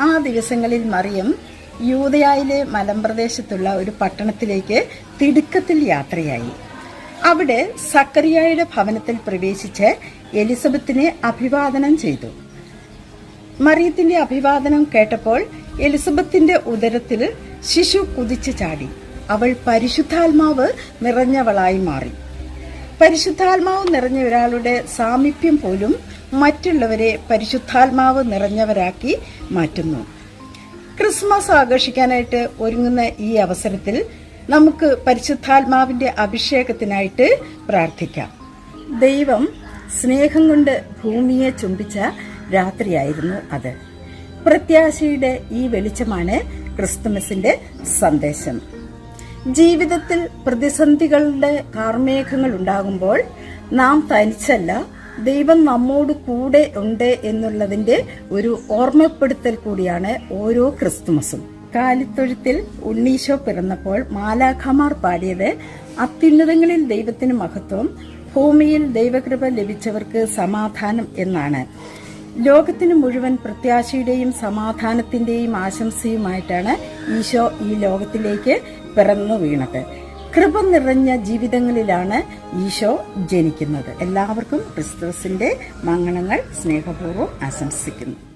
ആ ദിവസങ്ങളിൽ മറിയം യൂതയായിലെ മലമ്പ്രദേശത്തുള്ള ഒരു പട്ടണത്തിലേക്ക് തിടുക്കത്തിൽ യാത്രയായി. അവിടെ സക്കറിയായുടെ ഭവനത്തിൽ പ്രവേശിച്ച് എലിസബത്തിനെ അഭിവാദനം ചെയ്തു. മറിയത്തിന്റെ അഭിവാദനം കേട്ടപ്പോൾ എലിസബത്തിന്റെ ഉദരത്തിൽ ശിശു കുതിച്ചു ചാടി. അവൾ പരിശുദ്ധാത്മാവ് നിറഞ്ഞവളായി മാറി. പരിശുദ്ധാത്മാവ് നിറഞ്ഞ ഒരാളുടെ സാമീപ്യം പോലും മറ്റുള്ളവരെ പരിശുദ്ധാത്മാവ് നിറഞ്ഞവരാക്കി മാറ്റുന്നു. ക്രിസ്മസ് ആഘോഷിക്കാനായിട്ട് ഒരുങ്ങുന്ന ഈ അവസരത്തിൽ നമുക്ക് പരിശുദ്ധാത്മാവിന്റെ അഭിഷേകത്തിനായിട്ട് പ്രാർത്ഥിക്കാം. ദൈവം സ്നേഹം കൊണ്ട് ഭൂമിയെ ചുംബിച്ച രാത്രിയായിരുന്നു അത്. പ്രത്യാശയുടെ ഈ വെളിച്ചമാണ് ക്രിസ്തുമസിന്റെ സന്ദേശം. ജീവിതത്തിൽ പ്രതിസന്ധികളുടെ കാർമേഘങ്ങൾ ഉണ്ടാകുമ്പോൾ നാം തനിച്ചല്ല ദൈവം നമ്മോട് കൂടെ ഉണ്ട് എന്നുള്ളതിന്റെ ഒരു ഓർമ്മപ്പെടുത്തൽ കൂടിയാണ് ഓരോ ക്രിസ്തുമസും. കാലിത്തൊഴുത്തിൽ ഉണ്ണീശോ പിറന്നപ്പോൾ മാലാഖമാർ പാടിയത് അത്യുന്നതങ്ങളിൽ ദൈവത്തിന് മഹത്വം ഭൂമിയിൽ ദൈവകൃപ ലഭിച്ചവർക്ക് സമാധാനം എന്നാണ്. ലോകത്തിന് മുഴുവൻ പ്രത്യാശയുടെയും സമാധാനത്തിന്റെയും ആശംസയുമായിട്ടാണ് ഈശോ ഈ ലോകത്തിലേക്ക് പിറന്നു വീണത്. കൃപ നിറഞ്ഞ ജീവിതങ്ങളിലാണ് ഈശോ ജനിക്കുന്നത്. എല്ലാവർക്കും ക്രിസ്തുസിന്റെ മംഗളങ്ങൾ സ്നേഹപൂർവം ആശംസിക്കുന്നു.